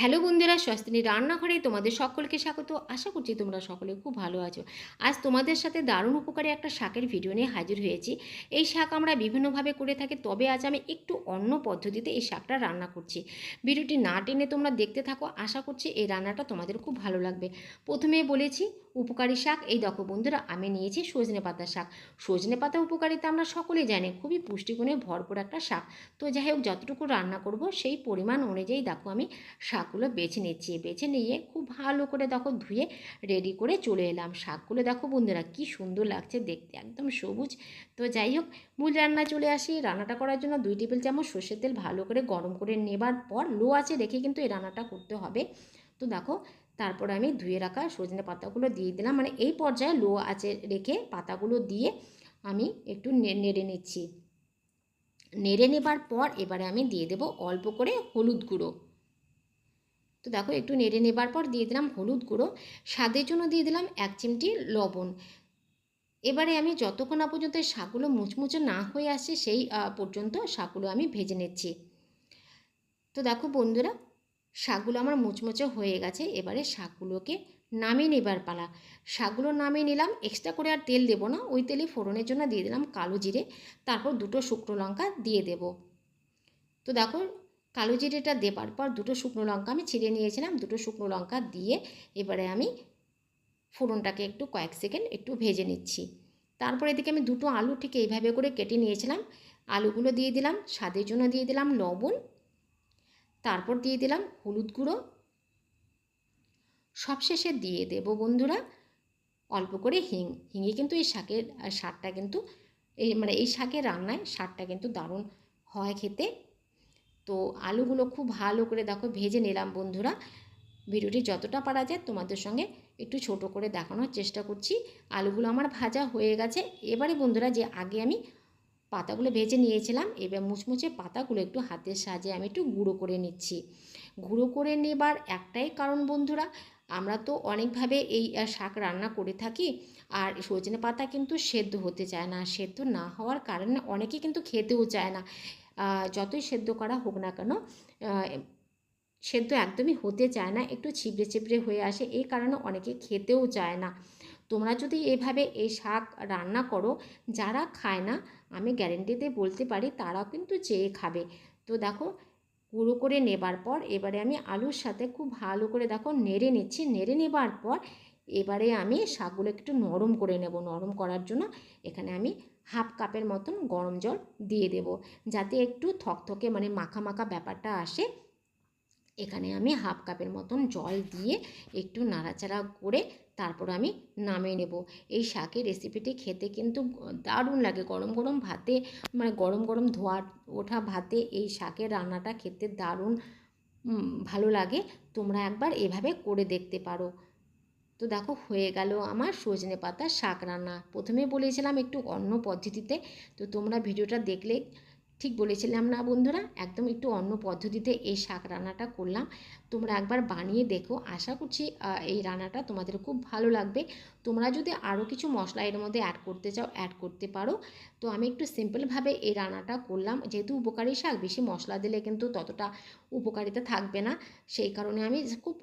Hello বন্ধুরা স্বস্তিনী রান্নাঘরে তোমাদের সকলকে স্বাগত। আশা করছি তোমরা সকলে খুব ভালো আছো। আজ তোমাদের সাথে দারুণ উপকারী একটা শাকের ভিডিও নিয়ে হাজির হয়েছি। এই শাক আমরা বিভিন্নভাবে করে থাকি, তবে আজ আমি একটু অন্য পদ্ধতিতে এই শাকটা রান্না করছি। ভিডিওটি না টেনে তোমরা দেখতে থাকো, আশা করছি এই রান্নাটা তোমাদের খুব ভালো লাগবে। প্রথমে বলেছি উপকারী শাক, এই দেখো বন্ধুরা, আমি নিয়েছি সজনে পাতা শাক। সজনে পাতা উপকারিতা আমরা সকলেই জানি, খুবই পুষ্টিগুণে ভরপুর একটা শাক। তো যাই হোক, যতটুকু রান্না করব, সেই পরিমাণ অনুযায়ী দেখো আমি শাকগুলো বেছে নিচ্ছি। বেছে নিয়ে খুব ভালো করে দেখো ধুয়ে রেডি করে চলে এলাম। শাকগুলো দেখো বন্ধুরা, কি সুন্দর লাগছে দেখতে, একদম সবুজ। তো যাই হোক, মূল রান্না চলে আসি। রান্নাটা করার জন্য দুই টেবিল চামচ সর্ষের তেল ভালো করে গরম করে নেবার পর, লো আছে রেখে কিন্তু এই রান্নাটা করতে হবে। তো দেখো তারপর আমি ধুয়ে রাখা সজনে পাতাগুলো দিয়ে দিলাম। মানে এই পর্যায়ে লো আছে রেখে পাতাগুলো দিয়ে আমি একটু নেড়ে নিচ্ছি। নেড়ে নেবার পর এবারে আমি দিয়ে দেব অল্প করে হলুদ গুঁড়ো। তো দেখো একটু নেড়ে নেবার পর দিয়ে দিলাম হলুদ গুঁড়ো। স্বাদের জন্য দিয়ে দিলাম এক চিমটি লবণ। এবারে আমি যতক্ষণ না পর্যন্ত শাকগুলো মুচমুচে না হয়ে আসে সেই পর্যন্ত শাকগুলো আমি ভেজে নিচ্ছি। তো দেখো বন্ধুরা শাকগুলো আমার মুচমুচে হয়ে গেছে, এবারে শাকগুলোকে নামিয়ে নেবার পালা। শাকগুলো নামিয়ে নিলাম এক্সট্রা করে আর তেল দেবো না, ওই তেলে ফোড়নের জন্য দিয়ে দিলাম কালো জিরে, তারপর দুটো শুকনো লঙ্কা দিয়ে দেব। তো দেখো, কালো জিরেটা দেবার পর দুটো শুকনো লঙ্কা আমি ছিঁড়ে নিয়েছিলাম, দুটো শুকনো লঙ্কা দিয়ে এবারে আমি ফোড়নটাকে একটু কয়েক সেকেন্ড একটু ভেজে নিচ্ছি। তারপর এদিকে আমি দুটো আলু ঠিক এইভাবে করে কেটে নিয়েছিলাম, আলুগুলো দিয়ে দিলাম, স্বাদের জন্য দিয়ে দিলাম লবণ তারপর দিয়ে দিলাম হলুদ গুঁড়ো। সবশেষে দিয়ে দেব বন্ধুরা অল্প করে হিং। হিঙে কিন্তু এই শাকের স্বাদটা কিন্তু এই মানে এই শাকের রান্নায় স্বাদটা কিন্তু দারুণ হয় খেতে। তো আলুগুলো খুব ভালো করে দেখো ভেজে নিলাম বন্ধুরা। ভিডিওটি যতটা পারা যায় তোমাদের সঙ্গে একটু ছোট করে দেখানোর চেষ্টা করছি। আলুগুলো আমার ভাজা হয়ে গেছে। এবারে বন্ধুরা যে আগে আমি পাতাগুলো ভেজে নিয়েছিলাম, এবার মুচমুচে পাতাগুলো একটু হাতের সাহায্যে আমি একটু গুঁড়ো করে নিচ্ছি। গুঁড়ো করে নেবার একটাই কারণ বন্ধুরা, আমরা তো অনেকভাবে এই শাক রান্না করে থাকি আর সজনে পাতা কিন্তু সেদ্ধ হতে চায় না। সেদ্ধ না হওয়ার কারণে অনেকে কিন্তু খেতেও চায় না। যতই সেদ্ধ করা হোক না কেন সেদ্ধ একদমই হতে চায় না, একটু ছিপড়ে ছিপড়ে হয়ে আসে, এই কারণে অনেকে খেতেও চায় না। তোমরা যদি এভাবে এই শাক রান্না করো, যারা খায় না, আমি গ্যারেন্টিতে বলতে পারি তারাও কিন্তু চেয়ে খাবে। তো দেখো, গুঁড়ো করে নেবার পর এবারে আমি আলুর সাথে খুব ভালো করে দেখো নেড়ে নিচ্ছি, নেড়ে নেবার পর এবারে আমি শাকগুলো একটু নরম করে নেব। নরম করার জন্য এখানে আমি হাফ কাপের মতন গরম জল দিয়ে দেব, যাতে একটু থকথকে মানে মাখা মাখা ব্যাপারটা আসে। এখানে আমি হাফ কাপের মতন জল দিয়ে একটু নাড়াচাড়া করে তারপর আমি নামিয়ে নেব। এই শাকের রেসিপিটি খেতে কিন্তু দারুণ লাগে। গরম গরম ভাতে মানে গরম গরম ধোয়া, ওঠা ভাতে এই শাকের রান্নাটা খেতে দারুণ ভালো লাগে। তোমরা একবার এভাবে করে দেখতে পারো। তো দেখো, হয়ে গেল আমার সজনে পাতা শাক রান্না। প্রথমে বলেছিলাম একটু অন্য পদ্ধতিতে। তো তোমরা ভিডিওটা দেখলে ঠিক বলেছিলাম না বন্ধুরা? একদম একটু অন্য পদ্ধতিতে এই শাক রান্নাটা করলাম। তোমরা একবার বানিয়ে দেখো। আশা করছি এই রান্নাটা তোমাদের খুব ভালো লাগবে। তোমরা যদি আরও কিছু মশলা এর মধ্যে অ্যাড করতে চাও অ্যাড করতে পারো। তো আমি একটু সিম্পলভাবে এই রান্নাটা করলাম। যেহেতু উপকারী শাক, বেশি মশলা দিলে কিন্তু ততটা উপকারিতা থাকবে না। সেই কারণে আমি খুব